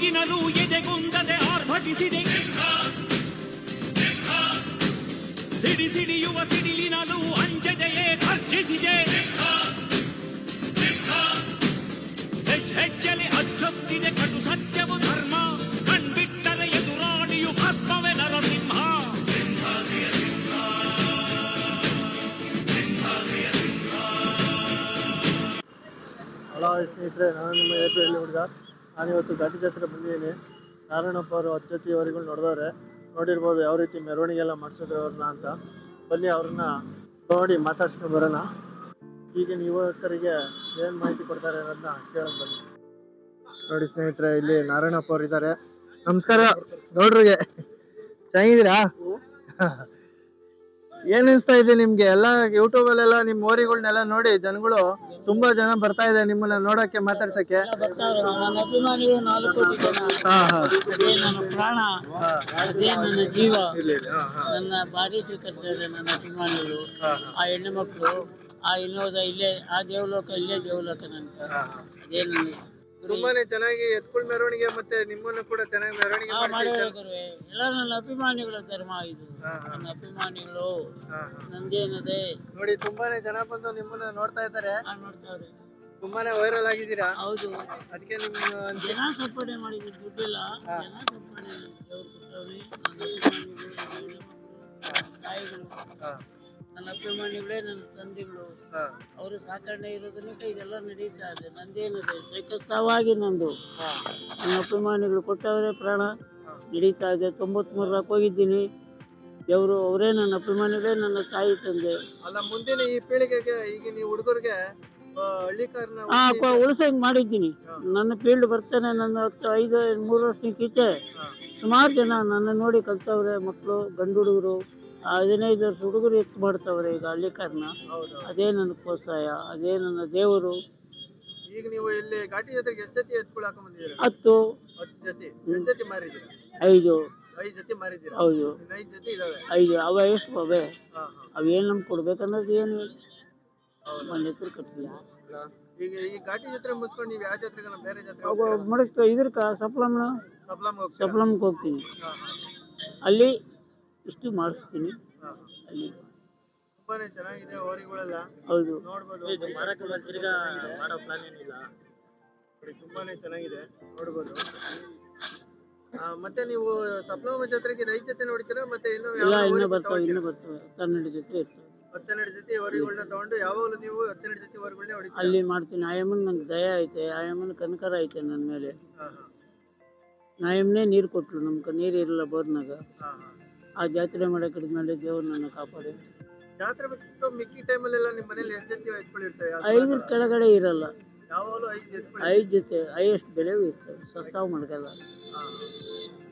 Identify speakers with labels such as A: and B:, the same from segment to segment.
A: ಪಿಡುಗಿನಲು ಎದೆಗುಂದದೆ ಆರ್ಭಟಿಸಿದೆ ಸಿಡಿ ಸಿಡಿಯುವ ಸಿಡಿಲಿನಲು ಅಂಜದೆಯೇ ಗರ್ಜಿಸಿದೆ hedge ಹೆಜ್ಜೆಲೆ ಅಚ್ಚೊತ್ತಿದೆ ಕಟು ಸತ್ಯವು ಧರ್ಮ ಕಣ್ಬಿಟ್ಟರೆ ಎದುರಾಳಿಯು ಭಸ್ಮವೇ ನರಸಿಂಹ
B: ಹಲೋ ಸ್ನೇಹಿತರೆ ನಾನು ನಿಮ್ಮ ಏಪ್ರಿಲ್ ಹುಡುಗ ನಾನಿವತ್ತು ಘಾಟಿ ಜಾತ್ರೆ ಬಂದಿದ್ದೀನಿ. ನಾರಾಯಣಪ್ಪ ಅವರು ಅಚ್ಚತಿ ಅವರಿಗಳು ನೋಡಿದವ್ರೆ. ನೋಡಿರ್ಬೋದು ಯಾವ ರೀತಿ ಮೆರವಣಿಗೆ ಎಲ್ಲ ಮಾಡಿಸಿದ್ರು ಅವ್ರನ್ನ ಅಂತ. ಬನ್ನಿ ಅವ್ರನ್ನ ನೋಡಿ ಮಾತಾಡ್ಸ್ಕೊಂಡು ಬರೋಣ. ಈಗಿನ ಯುವಕರಿಗೆ ಏನು ಮಾಹಿತಿ ಕೊಡ್ತಾರೆ ಅನ್ನೋದನ್ನ ಕೇಳೋಣ ಬನ್ನಿ. ನೋಡಿ ಸ್ನೇಹಿತರೆ, ಇಲ್ಲಿ ನಾರಾಯಣಪ್ಪ ಅವ್ರು ಇದ್ದಾರೆ. ನಮಸ್ಕಾರ. ನೋಡ್ರಿಗೆ ಚೆನ್ನಾಗಿದ್ದೀರಾ? ಏನ್ ಅನಿಸ್ತಾ ಇದೆ ನಿಮ್ಗೆ? ಎಲ್ಲ ಯೂಟ್ಯೂಬಲ್ಲೆಲ್ಲ ನಿಮ್ಮ ಓರಿಗಳನ್ನೆಲ್ಲ ನೋಡಿ, ಜನಗಳು ತುಂಬಾ ಜನ ಬರ್ತಾ ಇದೆ ನಿಮ್ಮನ್ನ ನೋಡಕ್ಕೆ ಮಾತಾಡ್ಸಕ್ಕೆ.
C: ನನ್ನ ಅಭಿಮಾನಿಗಳು ನಾಲ್ಕು ಕೋಟಿ ಜನ.
B: ಹಾ ಹಾ.
C: ಅದೇ ನನ್ನ ಪ್ರಾಣ. ಅದೇ ನನ್ನ ಜೀವ.
B: ಹಾ, ಹಾ,
C: ನನ್ನ ನನ್ನ ಅಭಿಮಾನಿಗಳು.
B: ಹಾ, ಹಾ,
C: ಆ ಹೆಣ್ಣು ಮಕ್ಕಳು ಆ ಇನ್ನೋದ ಇಲ್ಲೇ ಆ ದೇವಲೋಕ ಇಲ್ಲೇ ದೇವಲೋಕ ನನ್ನ
B: ಹಾ, ಹಾ.
C: ಅದೇ ನನ್ನ
B: ತುಂಬಾನೇ ಚೆನ್ನಾಗಿ ಎತ್ಕೊಂಡ್ ಮೆರವಣಿಗೆ ಮತ್ತೆ ನಿಮ್ಮನ್ನು ಕೂಡ ಚೆನ್ನಾಗಿ ಮೆರವಣಿಗೆ
C: ಅಭಿಮಾನಿಗಳು
B: ಮಾಡಿಸಿ
C: ಮಾಡೇ ಗುರುವೆ. ಎಲ್ಲ ನನ್ನ ಅಭಿಮಾನಿಗಳ ಧರ್ಮ ಇದು.
B: ಹಾ, ಹಾ,
C: ನನ್ನ ಅಭಿಮಾನಿಗಳು.
B: ಹಾ, ಹಾ.
C: ನಂದೇನದೆ.
B: ನೋಡಿ ತುಂಬಾನೇ ಜನ ಬಂದು ನಿಮ್ಮನ್ನ ನೋಡ್ತಾ ಇದ್ದಾರೆ.
C: ಆ ನೋಡ್ತಾವ್ರೆ.
B: ತುಂಬಾನೇ ವೈರಲ್ ಆಗಿದ್ದೀರಾ?
C: ಹೌದು.
B: ಅದಕ್ಕೆ ನಿಮ್ಮ
C: ಜನ ಸಂಪಾದನೆ ಮಾಡಿದ್ರು ದುಡ್ಡಿಲ್ಲ. ಜನ ಸಂಪಾದನೆ ದೇವ್ರು ಕೊಟ್ಟವ್ರೆ ನನ್ನ ಅಭಿಮಾನಿಗಳು ನನ್ನ ಹೆಣ್ಣು ಮಕ್ಕಳು, ನನ್ನ ತಾಯಿಗಳು.
B: ಹಾ,
C: ನನ್ನ ಅಭಿಮಾನಿಗಳೇ ನನ್ನ ತಂದೆಗಳು. ಅವರು ಸಾಕಣೆ ಇರೋದನ್ನು ಇದೆಲ್ಲ ನಡೀತಾ ಇದೆ. ನಂದೇನಿದೆ ಸೈಕಸ್ತವಾಗಿ ನಂದು. ನನ್ನ ಅಭಿಮಾನಿಗಳು ಕೊಟ್ಟವರೇ ಪ್ರಾಣ. ನಡೀತಾ ಇದೆ. ತೊಂಬತ್ಮೂರಕ್ಕೆ ಹೋಗಿದ್ದೀನಿ. ದೇವರು ಅವರೇ ನನ್ನ ಅಭಿಮಾನಿಗಳೇ ನನ್ನ ತಾಯಿ ತಂದೆ.
B: ಅಲ್ಲ ಮುಂದಿನ ಈ ಪೀಳಿಗೆಗೆ ಈಗ ನೀವು ಹುಡುಗರಿಗೆ
C: ಉಳಿಸಂಗ್ ಮಾಡಿದ್ದೀನಿ. ನನ್ನ ಫೀಲ್ಡ್ ಬರ್ತಾನೆ ನನ್ನ ಹತ್ತು ಐದು ಮೂರು ವರ್ಷಕ್ಕಿಂತ ಸುಮಾರು ಜನ ನನ್ನ ನೋಡಿ ಕಲ್ತವ್ರೆ ಮಕ್ಕಳು ಗಂಡು ಹುಡುಗರು. ಹದಿನೈದು ವರ್ಷ ಹುಡುಗರು ಎತ್ತು ಮಾಡ್ತಾವ್ರೆ ಈಗ ಹಳ್ಳಿಕಾರನ
B: ಹೌದು.
C: ಅದೇ ನನ್ನ ಪ್ರೋತ್ಸಾಹ ಅದೇ ನನ್ನ ದೇವರು.
B: ಈಗ ನೀವು ಇಲ್ಲಿ ಘಾಟಿ ಜೊತೆಗೆ ಎಷ್ಟು ಜೊತೆ ಎತ್ಕೊಳ್
C: ಹತ್ತು.
B: ಹತ್ತು ಜೊತೆ. ಎಷ್ಟು ಜೊತೆ ಮಾರಿದ್ದೀರಾ?
C: ಐದು.
B: ಐದು ಜೊತೆ ಮಾರಿದ್ದೀರಾ?
C: ಹೌದು.
B: ಇನ್ನು ಐದು ಜೊತೆ ಇದಾವೆ.
C: ಐದು. ಅವ ಎಷ್ಟು ಅವೇ?
B: ಹಾ
C: ಅವೇನು ನಮ್ಗೆ ಕೊಡ್ಬೇಕನ್ನೋದು ಏನು
B: ಹಾ
C: ಒಂದು ಎಕರೆ ಕಟ್ಟಿಲ್ಲ
B: ಈಗ ಈ ಘಾಟಿ ಮುಗಿಸ್ಕೊಂಡು ನೀವು ಯಾವ ಬೇರೆ ಜಾತ್ರೆ
C: ಅವಾಗ ಮಡಕ್ತ ಇದ್ರಕ ಸಪ್ಲಮ್ನ?
B: ಸಪ್ಲಮ್ ಹೋಗ್ತೀರಾ?
C: ಸಪ್ಲಮ್ಗೆ ಹೋಗ್ತೀನಿ.
B: ಹಾ,
C: ಅಲ್ಲಿ ಇಷ್ಟು ಮಾಡಿಸ್ತೀನಿ. ಅಲ್ಲಿ.
B: ತುಂಬಾನೇ ಚೆನ್ನಾಗಿದೆ ಹೋರಿಗಳೆಲ್ಲ.
C: ಹೌದು.
B: ನೋಡ್ಬೋದು.
C: ಮಾಡೋ ಪ್ಲಾನ್ ಏನಿಲ್ಲ.
B: ನೋಡಿ, ತುಂಬಾನೇ ಚೆನ್ನಾಗಿದೆ. ನೋಡ್ಬೋದು. ಆ, ಮತ್ತೆ ನೀವು ಸಪ್ಲಮ ಜಾತ್ರೆಗೆ ರೈತ ಜೊತೆ ನೋಡ್ತೀರಾ? ಮತ್ತೆ ಇನ್ನು
C: ಇಲ್ಲ
B: ಯಾವ
C: ಇನ್ನೂ ಬರ್ತವೆ? ಇನ್ನೂ ಬರ್ತವೆ. ಕನ್ನಡ ಜೊತೆ ಇರ್ತವೆ.
B: ಹತ್ತೆರಡು ಜೊತೆ ಹೊರಿಗಳನ್ನ ತಗೊಂಡು ಯಾವಾಗಲೂ ನೀವು ಹತ್ತೆರಡು ಜೊತೆ ಹೊರಿಗಳನ್ನ ಹೊಡಿತೀರಾ?
C: ಅಲ್ಲಿ ಮಾಡ್ತೀನಿ. ಆಯಮ್ಮನ ನಂಗೆ ದಯ ಐತೆ. ಆಯಮ್ಮನ ಕನಕರ ಐತೆ ನನ್ನ ಮೇಲೆ.
B: ಹಾ, ಹಾ,
C: ಆಯಮ್ಮನೇ ನೀರು ಕೊಟ್ಲು ನಮ್ಗೆ. ನೀರು ಇರಲ್ಲ ಬೋರ್ನಾಗ.
B: ಹಾ, ಹಾ.
C: ಆ ಜಾತ್ರೆ ಮಾಡೋ ಮೇಲೆ ದೇವ್ರು ನನ್ನ ಕಾಪಾಡಿ.
B: ಜಾತ್ರೆ ಬಿಟ್ಟು ಮಿಕ್ಕಿ ಟೈಮಲ್ಲೆಲ್ಲ ನಿಮ್ಮ ಮನೇಲಿ ಎಷ್ಟು ಜೊತೆ ಎತ್ಕೊಂಡಿರ್ತೇವೆ
C: ಐದ್ರ ಕೆಳಗಡೆ ಇರಲ್ಲ.
B: ಯಾವಾಗಲೂ ಐದು ಜೊತೆ
C: ಐದು ಜೊತೆ ಹೈಯೆಸ್ಟ್ ಬೆಲೆ ಇರ್ತವೆ ಸಸ್ತಾವ್ ಮಾಡ್ಕಲ್ಲ.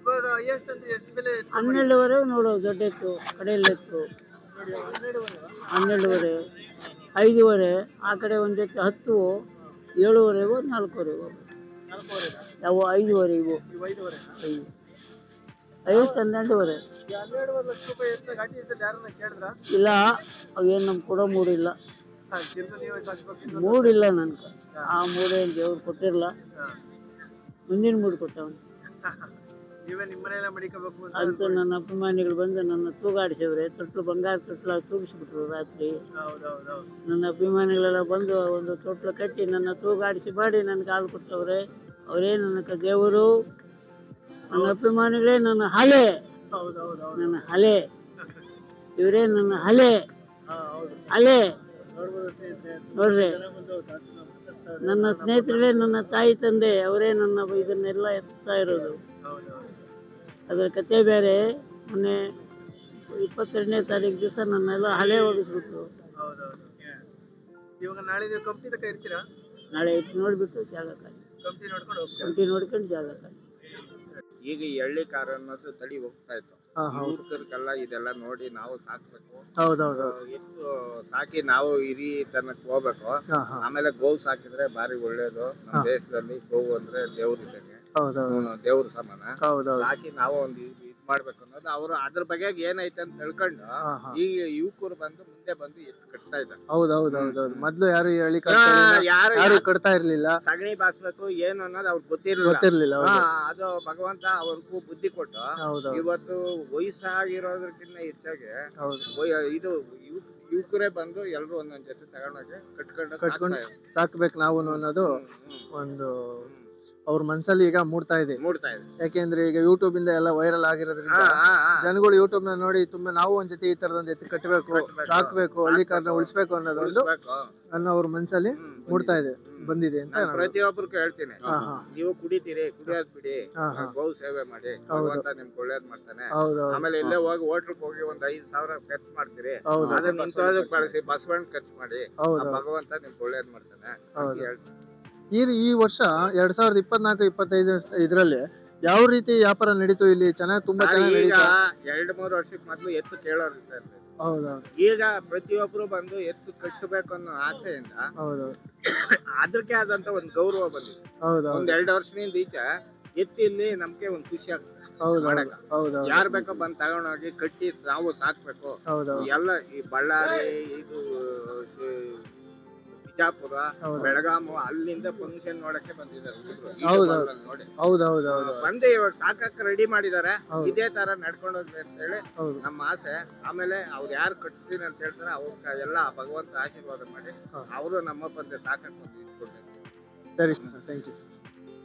B: ಇವಾಗ ಹೈಯೆಸ್ಟ್ ಅಂದ್ರೆ ಎಷ್ಟು ಬೆಲೆ ಎತ್ಕೊಂಡ್
C: ಹನ್ನೆರಡುವರೆ ನೋಡು ದೊಡ್ಡ ಎತ್ತು ಕಡೆಯಲ್ಲಿ ಎತ್ತು
B: ಹನ್ನೆರಡುವರೆ
C: ಐದುವರೆ ಆ ಕಡೆ ಒಂದು ಜೊತೆ ಹತ್ತು ಏಳುವರೆಗೂ ನಾಲ್ಕೂವರೆಗೂ.
B: ನಾಲ್ಕೂವರೆ
C: ಯಾವ
B: ಐದುವರೆಗೂ?
C: ಐದು ಐವತ್ತು ಹನ್ನೆರಡುವರೆ
B: ಹನ್ನೆರಡುವರೆ ಲಕ್ಷ ರೂಪಾಯಿ ಎಷ್ಟು ಗಾಡಿ ಇದ್ದಲ್ಲಿ ಯಾರನ್ನ ಕೇಳಿದ್ರ?
C: ಇಲ್ಲ ಅವೇನು ನಮ್ಗೆ ಕೊಡೋ ಮೂಡಿಲ್ಲ. ಮೂಡಿಲ್ಲ ನನ್ಗೆ. ಆ ಮೂಡೇನು ದೇವ್ರು ಕೊಟ್ಟಿರಲ್ಲ ಮುಂದಿನ ಮೂಡ್ ಕೊಟ್ಟವನು.
B: ನೀವೇ ಮಡಿಕೋಬೇಕು ಅಂತ
C: ನನ್ನ ಅಭಿಮಾನಿಗಳು ಬಂದು ನನ್ನ ತೂಗಾಡಿಸಿದ್ರೆ ತೊಟ್ಲು ಬಂಗಾರ ತೊಟ್ಲ ತೂಗಿಸ್ಬಿಟ್ರು ರಾತ್ರಿ. ನನ್ನ ಅಭಿಮಾನಿಗಳೆಲ್ಲ ಬಂದು ಒಂದು ತೊಟ್ಲು ಕಟ್ಟಿ ನನ್ನ ತೂಗಾಡಿಸಿ ಮಾಡಿ ನನಗೆ ಹಾಲು ಕೊಟ್ಟವ್ರೆ. ಅವರೇ ನನ್ನ ದೇವರು. ನನ್ನ ಅಭಿಮಾನಿಗಳೇ ನನ್ನ ಹಲೆ ನನ್ನ ಹಲೆ ಇವರೇ ನನ್ನ ಹಲೆ ಹಲೆ ನೋಡ್ರಿ. ನನ್ನ ಸ್ನೇಹಿತರೇ ನನ್ನ ತಾಯಿ ತಂದೆ ಅವರೇ ನನ್ನ ಇದನ್ನೆಲ್ಲ ಎತ್ತಾ ಇರೋದು. ಅದರ ಕತೆ ಬೇರೆ. ಮೊನ್ನೆ ಇಪ್ಪತ್ತೆರಡನೇ ತಾರೀಕು ದಿವಸ ನನ್ನೆಲ್ಲ ಹಳೆ
B: ಇವಾಗ ನಾಳೆ
C: ನೋಡ್ಬಿಟ್ಟು ಜಾಗ ಖಾಲಿ.
B: ಕಂಪ್ನಿ ನೋಡ್ಕೊಂಡು
C: ಜಾಗ ಖಾಲಿ.
D: ಈಗ ಈ ಹಳ್ಳಿ ಕಾರ್ ಅನ್ನೋದು ತಳಿ ಹೋಗ್ತಾ ಇತ್ತು.
B: ಹಾ ಹೌದು.
D: ಯುವಕರಿಗೆಲ್ಲ ಇದೆಲ್ಲ ನೋಡಿ ನಾವು ಸಾಕ್ಬೇಕು.
B: ಹೌದೌದು.
D: ಎಷ್ಟು ಸಾಕಿ ನಾವು ಹಿರಿ ತನಕ ಹೋಗ್ಬೇಕು.
B: ಹಾ ಹಾ.
D: ಆಮೇಲೆ ಗೋವು ಸಾಕಿದ್ರೆ ಬಾರಿ ಒಳ್ಳೇದು. ನಮ್ಮ ದೇಶದಲ್ಲಿ ಗೋವು ಅಂದ್ರೆ ದೇವ್ರ ಇದ್ದಂಗೆ
B: ಹೌದೌದು
D: ದೇವ್ರ ಸಮಾನ.
B: ಹೌದೌದು.
D: ಸಾಕಿ ನಾವು ಒಂದು ಮಾಡ್ಬೇಕು ಅನ್ನೋದು. ಅವ್ರು ಅದ್ರ ಬಗ್ಗೆ ಏನೈತೆ ಅಂತ ತಿಳ್ಕೊಂಡು ಈಗ ಯುವಕರು ಬಂದು ಮುಂದೆ ಬಂದು ಎತ್ತು ಕಟ್ತಾ ಇದ್ದಾರೆ.
B: ಹೌದು ಹೌದು ಹೌದು ಹೌದು ಮೊದ್ಲು ಯಾರು ಹೇಳಿ.
D: ಯಾರು
B: ಯಾರು ಕಟ್ತಾ ಇರ್ಲಿಲ್ಲ?
D: ಸಗಣಿ ಬಾಸ್ಬೇಕು ಏನು ಅನ್ನೋದು ಅವ್ರಿಗೆ ಗೊತ್ತಿರಲಿಲ್ಲ.
B: ಗೊತ್ತಿರ್ಲಿಲ್ಲ
D: ಅದು ಭಗವಂತ ಅವ್ರಿಗೂ ಬುದ್ಧಿ ಕೊಟ್ಟು ಇವತ್ತು ವಯಸ್ಸಾಗಿರೋದಕ್ಕಿಂತ ಹೆಚ್ಚಾಗಿ
B: ಹೌದು.
D: ಇದು ಯುವಕರೆ ಬಂದು ಎಲ್ರು ಒಂದೊಂದ್ ಜೊತೆ ತಗೊಂಡೋಗಿ ಕಟ್ಕೊಂಡು
B: ಕಟ್ಕೊಂಡು ಸಾಕ್ಬೇಕು ನಾವು ಅನ್ನೋದು. ಒಂದು ಅವ್ರ ಮನ್ಸಲ್ಲಿ ಈಗ ಮೂಡ್ತಾ ಇದೆ.
D: ಮೂಡ್ತಾ ಇದೆ.
B: ಯಾಕೆಂದ್ರೆ ಈಗ ಯೂಟ್ಯೂಬ್ ಇಂದ ಎಲ್ಲ ವೈರಲ್ ಆಗಿರೋದ್ರಿಂದ. ಜನಗಳು ಯೂಟ್ಯೂಬ್ನ ನೋಡಿ ತುಂಬಾ ನಾವು ಒಂದ್ ಜೊತೆ ಈ ತರದೊಂದು ಎತ್ತಿ ಕಟ್ಟಬೇಕು
D: ಕಟ್ಬೇಕು.
B: ಸಾಕ್ಬೇಕು ಹಳ್ಳಿ ಕಾರ್ನ ಉಳಿಸ್ಬೇಕು ಅನ್ನೋದೊಂದು ಅನ್ನ ಅವ್ರ ಮನ್ಸಲ್ಲಿ ಮೂಡ್ತಾ ಇದೆ ಬಂದಿದೆ ಅಂತ
D: ಪ್ರತಿಯೊಬ್ಬರಿಗೂ ಹೇಳ್ತೀನಿ. ನೀವು ಕುಡಿತೀರಿ ಕುಡಿಯೋದ್ ಬಿಡಿ.
B: ಹಾ, ಹಾ.
D: ಗೌ ಸೇವೆ ಮಾಡಿ. ಭಗವಂತ ನಿಮ್ಗೆ ಒಳ್ಳೇದ್ ಮಾಡ್ತಾನೆ. ಆಮೇಲೆ ಇಲ್ಲೇ ಹೋಗಿ ಹೋಟ್ಲ್ ಹೋಗಿ ಒಂದ್ ಐದ್ ಸಾವಿರ ಖರ್ಚು ಮಾಡ್ತೀರಿ. ಅದನ್ನ ಬಳಸಿ ಬಸವಣ್ಣ ಖರ್ಚು ಮಾಡಿ. ಭಗವಂತ ನಿಮ್ಗೆ ಒಳ್ಳೇದ್ ಮಾಡ್ತಾನೆ ಹೇಳ್ತೀನಿ.
B: ಈ ಈ ವರ್ಷ ಎರಡ್ ಸಾವಿರದ ಇಪ್ಪತ್ನಾಲ್ಕು ಇಪ್ಪತ್ತೈದು ಇದ್ರಲ್ಲಿ ಯಾವ ರೀತಿ ವ್ಯಾಪಾರ ನಡೀತು ಇಲ್ಲಿ? ಚೆನ್ನಾಗಿ ತುಂಬಾ ಚೆನ್ನಾಗಿ
D: ಈಗ
B: ನಡೀತು
D: ಎರಡ್ ಮೂರು ವರ್ಷಕ್ಕೆ ಮೊದ್ಲು ಎತ್ತು ಕೇಳೋರು ಇರ್ತಾರೆ
B: ಹೌದು
D: ಈಗ ಪ್ರತಿಯೊಬ್ರು ಬಂದು ಎತ್ತು ಕಟ್ಟಬೇಕು ಅನ್ನೋ ಆಸೆಯಿಂದ
B: ಹೌದು
D: ಅದಕ್ಕೆ ಆದಂತ ಒಂದು ಗೌರವ ಬಂದಿದೆ.
B: ಹೌದು
D: ಒಂದ್ ಎರಡು ವರ್ಷದಿಂದ ಈಚೆ ಎತ್ತಿಲ್ಲಿ ನಮ್ಗೆ ಒಂದು ಖುಷಿ ಆಗ್ತದೆ.
B: ಹೌದು
D: ಮಾಡಕ.
B: ಹೌದು
D: ಯಾರ್ ಬೇಕೋ ಬಂದ್ ತಗೊಂಡೋಗಿ ಕಟ್ಟಿ ನಾವು ಸಾಕ್ಬೇಕು.
B: ಹೌದು
D: ಎಲ್ಲ ಈ ಬಳ್ಳಾರಿ ಇದು ಬಿಜಾಪುರ ಬೆಳಗಾಮ ಅಲ್ಲಿಂದ ಫಂಕ್ಷನ್ ನೋಡಕ್ಕೆ ಬಂದಿದ್ದಾರೆ. ನೋಡಿ. ಬಂದು ಇವಾಗ ಸಾಕಕ್ಕೆ ರೆಡಿ ಮಾಡಿದ್ದಾರೆ. ಇದೇ ತರ ನಡ್ಕೊಂಡು ಹೋಗ್ಲಿ ಅಂತ ಹೇಳಿ ನಮ್ಮ ಆಸೆ. ಆಮೇಲೆ ಅವ್ರು ಯಾರು ಕಟ್ತೀನಿ ಅಂತ ಹೇಳ್ತಾರೆ ಅವ್ರ ಎಲ್ಲ ಭಗವಂತ ಆಶೀರ್ವಾದ ಮಾಡಿ. ಅವರು ನಮ್ಮ ಬಂದೆ ಸಾಕಕ್ಕೆ
B: ಸರಿ ಥ್ಯಾಂಕ್ ಯು